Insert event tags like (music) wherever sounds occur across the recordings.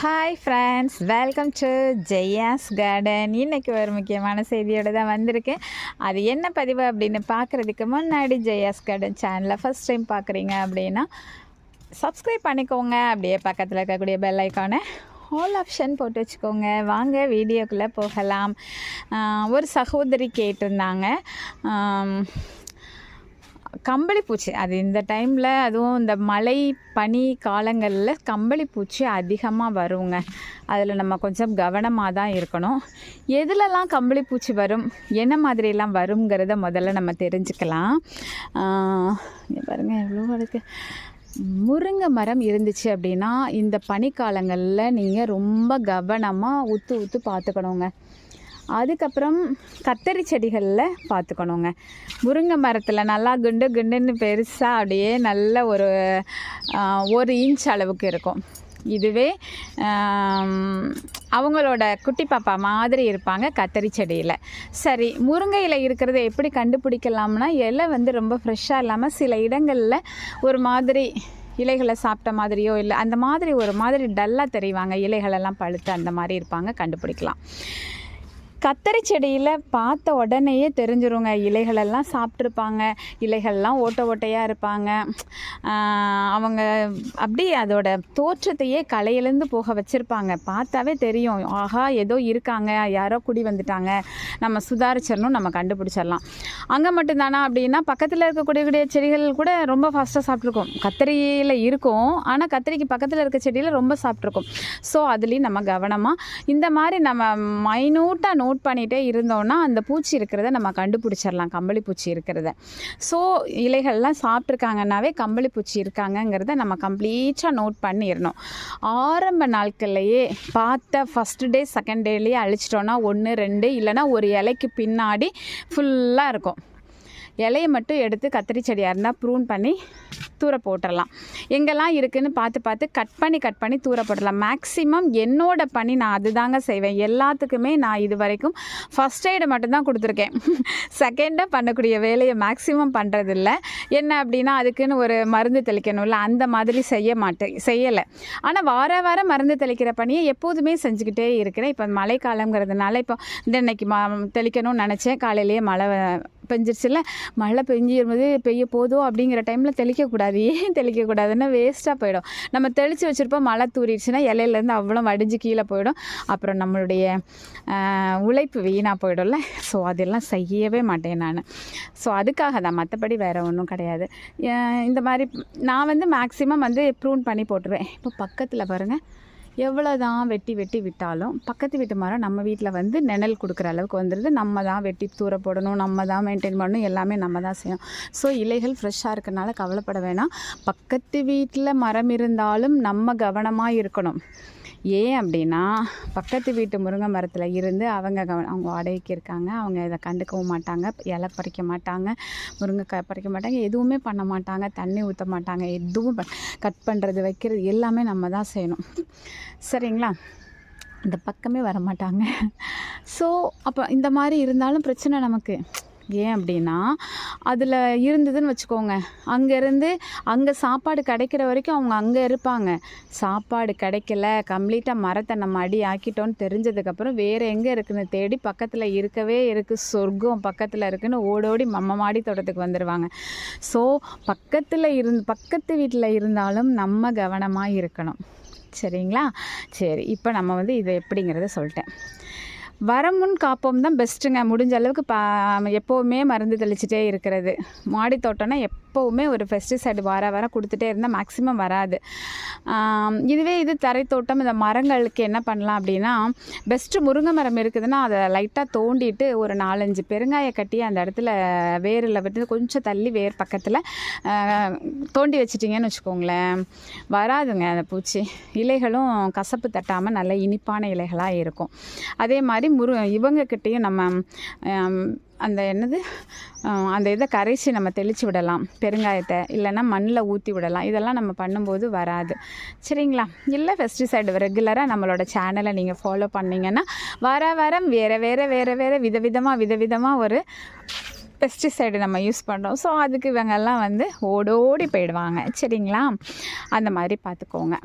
Hi friends welcome to Jaya's garden இன்றைக்கி ஒரு முக்கியமான செய்தியோடு தான் வந்திருக்கேன் அது என்ன பதிவு அப்படின்னு பார்க்குறதுக்கு முன்னாடி ஜெயாஸ் கார்டன் சேனலை ஃபஸ்ட் டைம் பார்க்குறீங்க அப்படின்னா சப்ஸ்கிரைப் பண்ணிக்கோங்க. அப்படியே பக்கத்தில் இருக்கக்கூடிய பெல் ஐக்கானை ஆல் ஆப்ஷன் போட்டு வச்சுக்கோங்க. வாங்க வீடியோக்குள்ளே போகலாம். ஒரு சகோதரி கேட்டிருந்தாங்க. கம்பளி பூச்சி அது இந்த டைமில் அதுவும் இந்த மழை பனி காலங்களில் கம்பளி பூச்சி அதிகமாக வருங்க. அதில் நம்ம கொஞ்சம் கவனமாக தான் இருக்கணும். எதுலலாம் கம்பளி பூச்சி வரும்? என்ன மாதிரிலாம் வருங்கிறத முதல்ல நம்ம தெரிஞ்சுக்கலாம். பாருங்கள் எவ்வளோ இருக்குது முருங்கை மரம் இருந்துச்சு அப்படின்னா இந்த பனிக்காலங்களில் நீங்கள் ரொம்ப கவனமாக உத்து உத்து பார்த்துக்கணுங்க. அதுக்கப்புறம் கத்தரி செடிகளில் பார்த்துக்கணுங்க முருங்கை மரத்தில் நல்லா குண்டு குண்டுன்னு பெருசாக அப்படியே நல்ல ஒரு ஒரு இன்ச் அளவுக்கு இருக்கும். இதுவே அவங்களோட குட்டி பாப்பா மாதிரி இருப்பாங்க கத்தரி செடியில். சரி முருங்கையில் இருக்கிறத எப்படி கண்டுபிடிக்கலாம்னா இலை வந்து ரொம்ப ஃப்ரெஷ்ஷாக இல்லாமல் சில இடங்களில் ஒரு மாதிரி இலைகளை சாப்பிட்ட மாதிரியோ இல்லை அந்த மாதிரி ஒரு மாதிரி டல்லாக தெரிவாங்க. இலைகளெல்லாம் பழுத்து அந்த மாதிரி இருப்பாங்க கண்டுபிடிக்கலாம். கத்தரி செடியில் பார்த்த உடனேயே தெரிஞ்சிருங்க இலைகளெல்லாம் சாப்பிட்ருப்பாங்க இலைகள்லாம் ஓட்ட ஓட்டையாக இருப்பாங்க. அவங்க அப்படியே அதோட தோற்றத்தையே கலையிலேருந்து போக வச்சுருப்பாங்க. பார்த்தாவே தெரியும் ஆஹா ஏதோ இருக்காங்க யாரோ குடி வந்துட்டாங்க. நம்ம சுதாரிச்சிடணும் நம்ம கண்டுபிடிச்சிடலாம். அங்கே மட்டும்தானா அப்படின்னா பக்கத்தில் இருக்கக்கூடிய கூடிய செடிகள் கூட ரொம்ப ஃபாஸ்ட்டாக சாப்பிட்ருக்கோம் கத்திரியில் இருக்கும் ஆனால் கத்திரிக்கு பக்கத்தில் இருக்க செடியில் ரொம்ப சாப்பிட்ருக்கோம் ஸோ அதுலேயும் நம்ம கவனமாக இந்த மாதிரி நம்ம மைனூட்டாக நோ நோட் பண்ணிகிட்டே இருந்தோம்னா அந்த பூச்சி இருக்கிறத நம்ம கண்டுபிடிச்சிடலாம் கம்பளி பூச்சி இருக்கிறத. ஸோ இலைகள்லாம் சாப்பிட்ருக்காங்கன்னாவே கம்பளி பூச்சி இருக்காங்கங்கிறத நம்ம கம்ப்ளீட்டாக நோட் பண்ணிடணும் ஆரம்ப நாட்கள்லையே பார்த்த ஃபஸ்ட் டே செகண்ட் டேலேயே அழிச்சிட்டோன்னா ஒன்று ரெண்டு இல்லைன்னா ஒரு இலைக்கு பின்னாடி ஃபுல்லாக இருக்கும். இலையை மட்டும் எடுத்து கத்திரி செடியாக இருந்தால் ப்ரூன் பண்ணி தூர போட்டுடலாம் எங்கெல்லாம் இருக்குதுன்னு பார்த்து பார்த்து கட் பண்ணி கட் பண்ணி தூர போட்டுடலாம் மேக்ஸிமம் என்னோட பணி நான் அதுதாங்க செய்வேன். எல்லாத்துக்குமே நான் இது வரைக்கும் ஃபஸ்ட் எய்டு மட்டும்தான் கொடுத்துருக்கேன். செகண்டாக (laughs) பண்ணக்கூடிய வேலையை மேக்ஸிமம் பண்ணுறதில்ல என்ன அப்படின்னா அதுக்குன்னு ஒரு மருந்து தெளிக்கணும்ல? அந்த மாதிரி செய்ய மாட்டேன் செய்யலை. ஆனால் வார வாரம் மருந்து தெளிக்கிற பணியை எப்போதுமே செஞ்சுக்கிட்டே இருக்கிறேன். இப்போ மழைக்காலங்கிறதுனால இப்போ இந்த இன்னைக்கு மா தெளிக்கணும்னு நினச்சேன். காலையிலேயே மழை பெஞ்சிருச்சுல மழை பெஞ்சிரும்போது பெய்ய போதும் அப்படிங்கிற டைமில் தெளிக்கக்கூடாது ஏன் தெளிக்கக்கூடாதுன்னா வேஸ்ட்டாக போயிடும். நம்ம தெளித்து வச்சுருப்போம் மழை தூரிடுச்சுன்னா இலையிலேருந்து அவ்வளோ வடிஞ்சு கீழே போயிடும். அப்புறம் நம்மளுடைய உழைப்பு வீணாக போயிடும்ல. ஸோ அதெல்லாம் செய்யவே மாட்டேன் நான். ஸோ அதுக்காக தான். மற்றபடி வேறு ஒன்றும் கிடையாது. இந்த மாதிரி நான் வந்து மேக்ஸிமம் வந்து ப்ரூன் பண்ணி போட்டுருவேன். இப்போ பக்கத்தில் பாருங்கள் எவ்வளோ தான் வெட்டி வெட்டி விட்டாலும் பக்கத்து வீட்டு மரம் நம்ம வீட்டில் வந்து நிழல் கொடுக்குற அளவுக்கு வந்துடுது நம்ம தான் வெட்டி தூர போடணும் நம்ம தான் மெயின்டைன் பண்ணணும் எல்லாமே நம்ம தான் செய்யணும். ஸோ இலைகள் ஃப்ரெஷ்ஷாக இருக்கிறனால கவலைப்பட வேணாம். பக்கத்து வீட்டில் மரம் இருந்தாலும் நம்ம கவனமாக இருக்கணும். ஏன் அப்படின்னா பக்கத்து வீட்டு முருங்கை மரத்தில் இருந்து அவங்க கவன அவங்க வாடகைக்கு இருக்காங்க. அவங்க இதை கண்டுக்கவும் மாட்டாங்க. இலை பறிக்க மாட்டாங்க. முருங்கைக்காய் பறிக்க மாட்டாங்க. எதுவுமே பண்ண மாட்டாங்க. தண்ணி ஊற்ற மாட்டாங்க. எதுவும் கட் பண்ணுறது வைக்கிறது எல்லாமே நம்ம தான் செய்யணும். சரிங்களா? இந்த பக்கமே வர மாட்டாங்க ஸோ அப்போ இந்த மாதிரி இருந்தாலும் பிரச்சனை நமக்கு. ஏன் அப்படின்னா அதில் இருந்ததுன்னு வச்சுக்கோங்க. அங்கேருந்து அங்கே சாப்பாடு கிடைக்கிற வரைக்கும் அவங்க அங்கே இருப்பாங்க. சாப்பாடு கிடைக்கல கம்ப்ளீட்டாக மரத்தை நம்ம அடி ஆக்கிட்டோன்னு தெரிஞ்சதுக்கப்புறம் வேறு எங்கே இருக்குன்னு தேடி பக்கத்தில் இருக்கவே இருக்குது சொர்க்கம் பக்கத்தில் இருக்குன்னு ஓடோடி மம்ம மாடி தோட்டத்துக்கு வந்துடுவாங்க ஸோ பக்கத்தில் இருந்து பக்கத்து வீட்டில் இருந்தாலும் நம்ம கவனமாக இருக்கணும். சரிங்களா? சரி இப்போ நம்ம வந்து இதை எப்படிங்கிறத சொல்லிட்டேன். வரமுன் காப்போம் தான் பெஸ்ட்டுங்க முடிஞ்ச அளவுக்கு பா எப்போவுமே மருந்து தெளிச்சிட்டே இருக்கிறது. மாடி தோட்டம்னா எப்போவுமே ஒரு பெஸ்டிசைடு வார வாரம் கொடுத்துட்டே இருந்தால் மேக்ஸிமம் வராது. இதுவே இது தரை தோட்டம் இந்த மரங்களுக்கு என்ன பண்ணலாம் அப்படின்னா பெஸ்ட்டு முருங்கை மரம் இருக்குதுன்னா அதை லைட்டாக தோண்டிட்டு ஒரு நாலஞ்சு பெருங்காய கட்டி அந்த இடத்துல வேரில் விட்டு கொஞ்சம் தள்ளி வேர் பக்கத்தில் தோண்டி வச்சிட்டிங்கன்னு வச்சுக்கோங்களேன். வராதுங்க அந்த பூச்சி. இலைகளும் கசப்பு தட்டாமல் நல்ல இனிப்பான இலைகளாக இருக்கும். அதே மாதிரி முரு இவங்கக்கிட்டேயும் நம்ம அந்த என்னது அந்த இதை கரைச்சி நம்ம தெளித்து விடலாம். பெருங்காயத்தை இல்லைன்னா மண்ணில் ஊற்றி விடலாம். இதெல்லாம் நம்ம பண்ணும்போது வராது. சரிங்களா? இல்லை பெஸ்டிசைடு ரெகுலராக நம்மளோட சேனலை நீங்கள் ஃபாலோ பண்ணிங்கன்னா வர வாரம் வேறு வேறு வேறு வேறு விதவிதமாக விதவிதமாக ஒரு பெஸ்டிசைடு நம்ம யூஸ் பண்ணுறோம் ஸோ அதுக்கு இவங்கெல்லாம் வந்து ஓடோடி போயிடுவாங்க. சரிங்களா? அந்த மாதிரி பார்த்துக்கோங்க.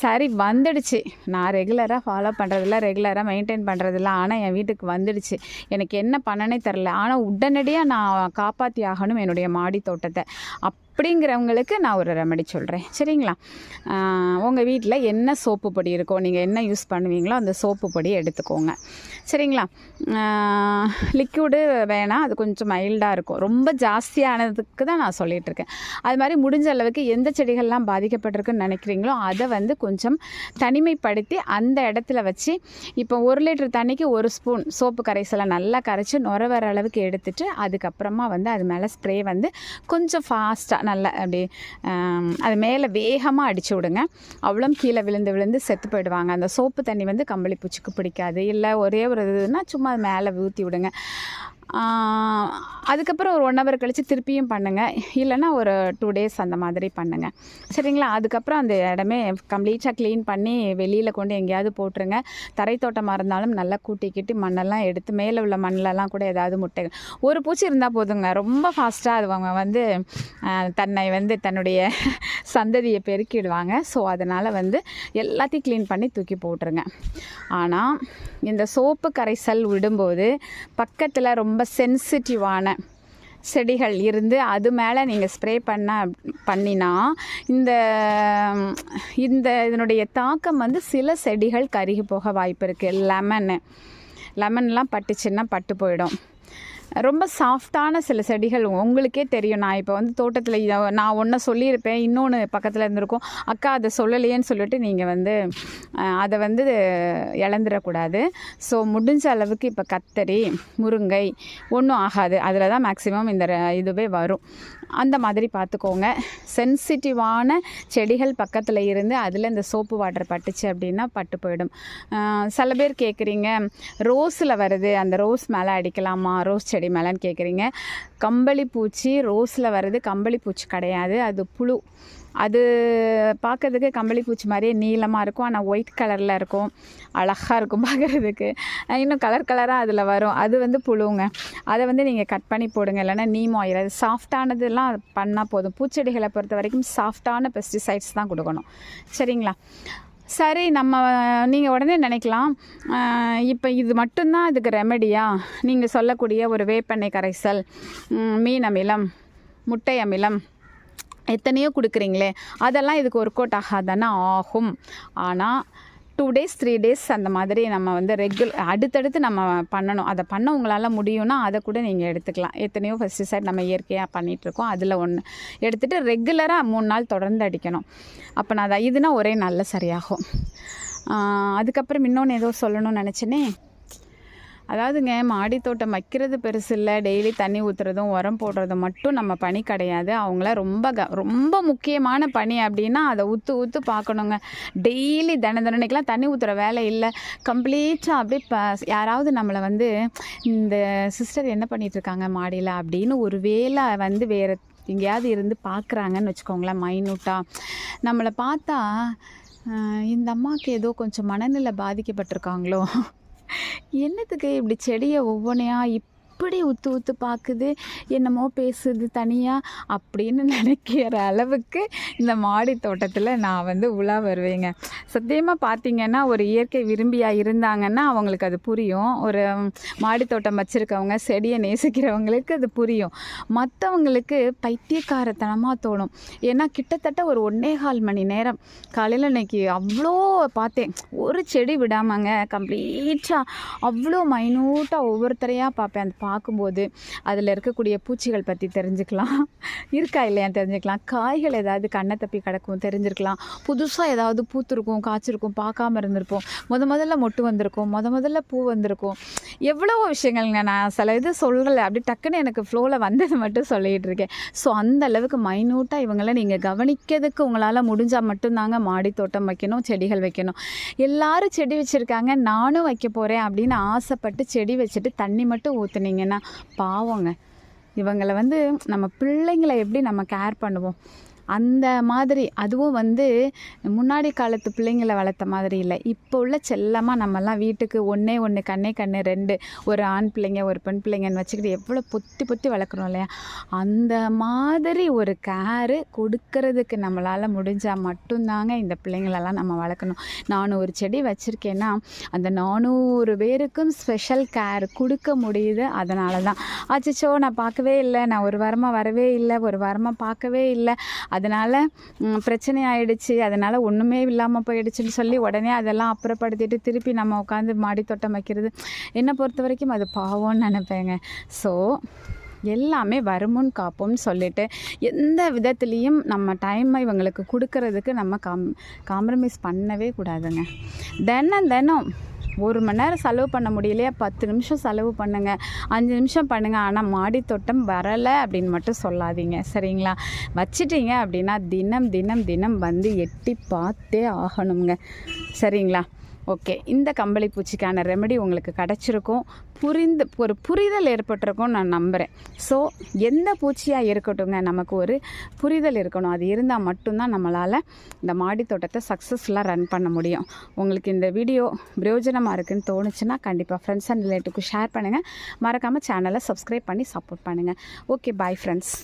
சரி வந்துடுச்சு. நான் ரெகுலராக ஃபாலோ பண்ணுறதில்ல ரெகுலராக மெயின்டைன் பண்ணுறதில்ல ஆனால் என் வீட்டுக்கு வந்துடுச்சு. எனக்கு என்ன பண்ணனே தெரில ஆனால் உடனடியாக நான் காப்பாற்றி ஆகணும் என்னுடைய மாடி தோட்டத்தை. அப் அப்படிங்கிறவங்களுக்கு நான் ஒரு ரெமெடி சொல்கிறேன் சரிங்களா? உங்கள் வீட்டில் என்ன சோப்பு பொடி இருக்கோ நீங்கள் என்ன யூஸ் பண்ணுவீங்களோ அந்த சோப்பு பொடி எடுத்துக்கோங்க. சரிங்களா? லிக்யூடு வேணால் அது கொஞ்சம் மைல்டாக இருக்கும். ரொம்ப ஜாஸ்தியானதுக்கு தான் நான் சொல்லிகிட்டு இருக்கேன். அது மாதிரி முடிஞ்ச அளவுக்கு எந்த செடிகள்லாம் பாதிக்கப்பட்டிருக்குன்னு நினைக்கிறீங்களோ அதை வந்து கொஞ்சம் தனிமைப்படுத்தி அந்த இடத்துல வச்சு இப்போ ஒரு லிட்டர் தண்ணிக்கு ஒரு ஸ்பூன் சோப்பு கரைசலை நல்லா கரைச்சி நுர வர அளவுக்கு எடுத்துட்டு அதுக்கப்புறமா வந்து அது மேலே ஸ்ப்ரே வந்து கொஞ்சம் ஃபாஸ்ட்டாக நல்லா அப்படி அது மேலே வேகமாக அடித்து விடுங்க. அவ்வளோ கீழே விழுந்து விழுந்து செத்து போயிடுவாங்க. அந்த சோப்பு தண்ணி வந்து கம்பளி பூச்சிக்கு பிடிக்காது. இல்லை ஒரே ஒரு இதுனா சும்மா அது மேலே ஊற்றி விடுங்க. அதுக்கப்புறம் ஒரு ஒன் ஹவர் கழித்து திருப்பியும் பண்ணுங்கள் இல்லைன்னா ஒரு டூ டேஸ் அந்த மாதிரி பண்ணுங்கள் சரிங்களா? அதுக்கப்புறம் அந்த இடமே கம்ப்ளீட்டாக க்ளீன் பண்ணி வெளியில் கொண்டு எங்கேயாவது போட்டுருங்க. தரை தோட்டமாக இருந்தாலும் நல்லா கூட்டிக்கிட்டு மண்ணெல்லாம் எடுத்து மேலே உள்ள மண்ணிலலாம் கூட ஏதாவது முட்டை. ஒரு பூச்சி இருந்தால் போதுங்க. ரொம்ப ஃபாஸ்ட்டாக அது அவங்க வந்து தன்னை வந்து தன்னுடைய சந்ததியை பெருக்கிடுவாங்க. ஸோ அதனால் வந்து எல்லாத்தையும் க்ளீன் பண்ணி தூக்கி போட்டுருங்க. ஆனால் இந்த சோப்பு கரைசல் விடும்போது பக்கத்தில் ரொம்ப ரொம்ப சென்சிட்டிவான செடிகள் இருந்து அது மேலே நீங்கள் ஸ்ப்ரே பண்ண பண்ணினா இந்த இந்த இதனுடைய தாக்கம் வந்து சில செடிகள் கருகி போக வாய்ப்பு இருக்குது லெமனு லெமன்லாம் பட்டுச்சுன்னா பட்டு போயிடும். ரொம்ப சாஃப்டான சில செடிகள் உங்களுக்கே தெரியும். நான் இப்போ வந்து தோட்டத்தில் நான் ஒன்றை சொல்லியிருப்பேன். இன்னொன்று பக்கத்தில் இருந்திருக்கும். அக்கா அதை சொல்லலையேன்னு சொல்லிட்டு நீங்கள் வந்து அதை வந்து இழந்துடக்கூடாது. ஸோ முடிஞ்ச அளவுக்கு இப்போ கத்தரி முருங்கை ஒன்றும் ஆகாது. அதில் தான் மேக்ஸிமம் இந்த ர- இதுவே வரும். அந்த மாதிரி பார்த்துக்கோங்க சென்சிட்டிவான செடிகள் பக்கத்தில் இருந்து அதில் இந்த சோப்பு வாட்டர் பட்டுச்சு அப்படின்னா பட்டு போயிடும். சில பேர் கேட்குறீங்க ரோஸில் வருது. அந்த ரோஸ் மேலே அடிக்கலாமா? ரோஸ் செடி மேலேன்னு கேட்குறீங்க கம்பளி பூச்சி ரோஸில் வர்றது கம்பளி பூச்சி கிடையாது. அது புழு. அது பார்க்கறதுக்கு கம்பளி பூச்சி மாதிரியே நீளமாக இருக்கும். ஆனால் ஒயிட் கலரில் இருக்கும். அழகாக இருக்கும் (laughs) பார்க்குறதுக்கு இன்னும் கலர் கலராக அதில் வரும். அது வந்து புழுங்க. அதை வந்து நீங்கள் கட் பண்ணி போடுங்க. இல்லைன்னா நீம் ஆயில் அது சாஃப்டானதுலாம் பண்ணால் போதும். பூச்செடிகளை பொறுத்த வரைக்கும் சாஃப்டான பெஸ்டிசைட்ஸ் தான் கொடுக்கணும். சரிங்களா? சரி நம்ம நீங்கள் உடனே நினைக்கலாம். இப்போ இது மட்டும்தான் இதுக்கு ரெமெடியா நீங்கள் சொல்லக்கூடிய ஒரு வேப்பெண்ணெய் கரைசல் மீன் அமிலம் முட்டை அமிலம் எத்தனையோ கொடுக்குறீங்களே அதெல்லாம் இதுக்கு ஒர்க் அவுட் ஆகாதானே ஆகும். ஆனால் டூ டேஸ் த்ரீ டேஸ் அந்த மாதிரி நம்ம வந்து ரெகுல் அடுத்தடுத்து நம்ம பண்ணணும். அதை பண்ண உங்களால் முடியும்னா அதை கூட நீங்கள் எடுத்துக்கலாம். எத்தனையோ ஃபெஸ்டிசைட் நம்ம இயற்கையாக பண்ணிகிட்ருக்கோம் அதில் ஒன்று எடுத்துகிட்டு ரெகுலராக மூணு நாள் தொடர்ந்து அடிக்கணும். அப்போ நான் அதை இதுனா ஒரே நாளில் சரியாகும். அதுக்கப்புறம் இன்னொன்று ஏதோ சொல்லணும்னு நினச்சேனே? அதாவதுங்க மாடி தோட்டம் வைக்கிறது பெருசு இல்லை. டெய்லி தண்ணி ஊற்றுறதும் உரம் போடுறதும் மட்டும் நம்ம பணி கிடையாது. அவங்கள ரொம்ப க ரொம்ப முக்கியமான பணி அப்படின்னா அதை ஊற்று ஊற்று பார்க்கணுங்க. டெய்லி தின தினனைக்கெலாம் தண்ணி ஊற்றுற வேலை இல்லை. கம்ப்ளீட்டாக அப்படியே ப யாராவது நம்மளை வந்து இந்த சிஸ்டர் என்ன பண்ணிகிட்ருக்காங்க மாடியில் அப்படின்னு ஒரு வேளை வந்து வேறு எங்கேயாவது இருந்து பார்க்குறாங்கன்னு வச்சுக்கோங்களேன் மைனூட்டாக நம்மளை பார்த்தா இந்த அம்மாவுக்கு ஏதோ கொஞ்சம் மனநிலை பாதிக்கப்பட்டிருக்காங்களோ? என்னத்துக்கு இப்படி செடியை ஒவ்வொன்றையா எப்படி உத்து உத்து பார்க்குது என்னமோ பேசுது தனியாக அப்படின்னு நினைக்கிற அளவுக்கு இந்த மாடி தோட்டத்தில் நான் வந்து உலா வருவேங்க. சத்தியமாக பார்த்தீங்கன்னா ஒரு இயற்கை விரும்பியாக இருந்தாங்கன்னா அவங்களுக்கு அது புரியும். ஒரு மாடி தோட்டம் வச்சுருக்கவங்க செடியை நேசிக்கிறவங்களுக்கு அது புரியும். மற்றவங்களுக்கு பைத்தியக்காரத்தனமாக தோணும். ஏன்னா கிட்டத்தட்ட ஒரு ஒன்றே கால் மணி நேரம். காலையில் இன்னைக்கு அவ்வளோ பார்த்தேன் ஒரு செடி விடாமங்க கம்ப்ளீட்டாக அவ்வளோ மைனூட்டாக ஒவ்வொருத்தரையாக பார்ப்பேன் அந்த பார்க்கும்போது அதில் இருக்கக்கூடிய பூச்சிகள் பற்றி தெரிஞ்சுக்கலாம். இருக்கா இல்லையா தெரிஞ்சுக்கலாம். காய்கள் ஏதாவது கண்ணை தப்பி கிடக்கும் தெரிஞ்சிருக்கலாம். புதுசாக ஏதாவது பூத்திருக்கும் காய்ச்சிருக்கும் பார்க்காம இருந்திருப்போம். முத முதல்ல மொட்டு வந்திருக்கும் முத முதல்ல பூ வந்திருக்கும். எவ்வளோ விஷயங்கள்ங்க நான் சில இது சொல்லலை. அப்படி டக்குன்னு எனக்கு ஃப்ளோவில் வந்தது மட்டும் சொல்லிகிட்டு இருக்கேன். ஸோ அந்த அளவுக்கு மைனூட்டாக இவங்களை நீங்கள் கவனிக்கிறதுக்கு உங்களால் முடிஞ்சால் மட்டும்தாங்க மாடி தோட்டம் வைக்கணும் செடிகள் வைக்கணும். எல்லாரும் செடி வச்சுருக்காங்க. நானும் வைக்க போகிறேன் அப்படின்னு ஆசைப்பட்டு செடி வச்சுட்டு தண்ணி மட்டும் ஊற்றுனீங்க பார்த்தீங்கன்னா பாவங்க. இவங்களை வந்து நம்ம பிள்ளைங்களை எப்படி நம்ம கேர் பண்ணுவோம்? அந்த மாதிரி அதுவும் வந்து முன்னாடி காலத்து பிள்ளைங்களை வளர்த்த மாதிரி இல்லை. இப்போ உள்ள செல்லமாக நம்மலாம் வீட்டுக்கு ஒன்றே ஒன்று கண்ணே கண்ணு ரெண்டு ஒரு ஆண் பிள்ளைங்க ஒரு பெண் பிள்ளைங்கன்னு வச்சுக்கிட்டு எவ்வளோ பொத்தி பொத்தி வளர்க்குறோம் இல்லையா? அந்த மாதிரி ஒரு கேரு கொடுக்கறதுக்கு நம்மளால் முடிஞ்சால் மட்டும்தாங்க இந்த பிள்ளைங்களெல்லாம் நம்ம வளர்க்கணும். நான் ஒரு செடி வச்சுருக்கேன்னா அந்த நானூறு பேருக்கும் ஸ்பெஷல் கேர் கொடுக்க முடியுது அதனால தான் அச்சோ நான் பார்க்கவே இல்லை. நான் ஒரு வாரமாக வரவே இல்லை. ஒரு வாரமாக பார்க்கவே இல்லை. அதனால் பிரச்சனை ஆயிடுச்சு. அதனால் ஒன்றுமே இல்லாமல் போயிடுச்சுன்னு சொல்லி உடனே அதெல்லாம் அப்புறப்படுத்திட்டு திருப்பி நம்ம உட்காந்து மாடி தோட்டம் வைக்கிறது. என்னை பொறுத்த வரைக்கும் அது பாவம்னு நினைப்பேங்க. ஸோ எல்லாமே வருமுன் காப்போம்னு சொல்லிட்டு எந்த விதத்துலேயும் நம்ம டைமை இவங்களுக்கு கொடுக்கறதுக்கு நம்ம காம் காம்ப்ரமைஸ் பண்ணவே கூடாதுங்க. தினம் தினம் ஒரு மணி நேரம் செலவு பண்ண முடியலையா பத்து நிமிஷம் செலவு பண்ணுங்கள் அஞ்சு நிமிஷம் பண்ணுங்கள் ஆனால் மாடி தோட்டம் வரலை அப்படின்னு மட்டும் சொல்லாதீங்க. சரிங்களா? வச்சிட்டீங்க அப்படின்னா தினம் தினம் தினம் வந்து எட்டி பார்த்தே ஆகணுங்க. சரிங்களா? ஓகே இந்த கம்பளி பூச்சிக்கான ரெமெடி உங்களுக்கு கிடச்சிருக்கும். புரிந்து ஒரு புரிதல் ஏற்பட்டிருக்கும் நான் நம்புகிறேன் ஸோ எந்த பூச்சியாக இருக்கட்டுங்க நமக்கு ஒரு புரிதல் இருக்கணும். அது இருந்தால் மட்டும்தான் நம்மளால் இந்த மாடி தோட்டத்தை சக்ஸஸ்ஃபுல்லாக ரன் பண்ண முடியும். உங்களுக்கு இந்த வீடியோ பிரயோஜனமாக இருக்குன்னு தோணுச்சுன்னா கண்டிப்பாக ஃப்ரெண்ட்ஸ் அண்ட் ரிலேட்டிவ்க்கு ஷேர் பண்ணுங்கள் மறக்காமல் சேனலை சப்ஸ்கிரைப் பண்ணி சப்போர்ட் பண்ணுங்கள் ஓகே பாய் ஃப்ரெண்ட்ஸ்